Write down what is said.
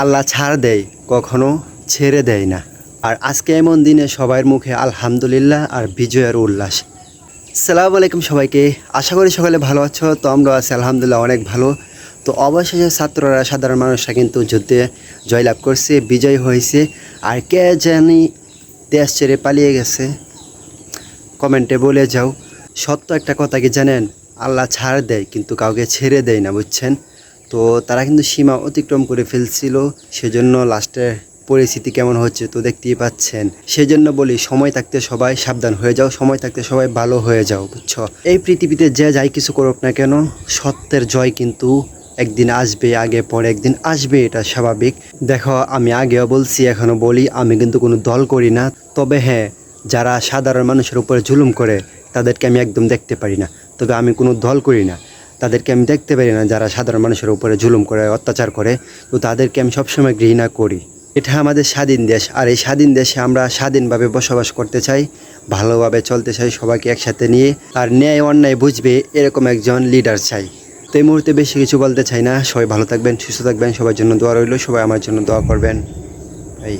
আল্লাহ ছাড় দেয়, কখনো ছেড়ে দেয় না। আর আজকে এমন দিনে সবার মুখে আলহামদুলিল্লাহ আর বিজয়ের উল্লাস। সালাম আলাইকুম সবাইকে। আশা করি সকালে ভালো আছো, তো আমরা আছি, আলহামদুলিল্লাহ অনেক ভালো। তো অবশেষে ছাত্ররা, সাধারণ মানুষরা কিন্তু যুদ্ধে জয়লাভ করছে, বিজয় হয়েছে। আর কে জানি দেশ ছেড়ে পালিয়ে গেছে। কমেন্টে বলে যাও। সত্য একটা কথা কি জানেন? আল্লাহ ছাড় দেয়, কিন্তু কাউকে ছেড়ে দেয় না, বুঝছেন? তো তারা কিন্তু সীমা অতিক্রম করে ফেলছিল, সেজন্য লাস্টে পরিস্থিতি কেমন হচ্ছে তো দেখতেই পাচ্ছেন। সেজন্য বলি, সময় থাকতে সবাই সাবধান হয়ে যাও, সময় থাকতে সবাই ভালো হয়ে যাও, বুঝছ? এই পৃথিবীতে যে যাই কিছু করুক না কেন, সত্যের জয় কিন্তু একদিন আসবে, আগে পরে একদিন আসবে, এটা স্বাভাবিক। দেখো, আমি আগেও বলছি এখনও বলি, আমি কিন্তু কোনো দল করি না। তবে হ্যাঁ যারা সাধারণ মানুষের উপরে জুলুম করে, তাদেরকে আমি একদম দেখতে পারি না। তবে আমি কোনো দল করি না। তাদেরকে আমি দেখতে পারি না, যারা সাধারণ মানুষের উপরে জুলুম করে, অত্যাচার করে। তো তাদেরকে আমি সবসময় ঘৃণা করি। এটা আমাদের স্বাধীন দেশ। আর এই স্বাধীন দেশে আমরা স্বাধীনভাবে বসবাস করতে চাই, ভালোভাবে চলতে চাই, সবাইকে একসাথে নিয়ে। আর ন্যায় অন্যায় বুঝবে, এরকম একজন লিডার চাই। তো এই মুহূর্তে বেশি কিছু বলতে চাই না। সবাই ভালো থাকবেন, সুস্থ থাকবেন, সবার জন্য দোয়া রইল, সবাই আমার জন্য দোয়া করবেন। এই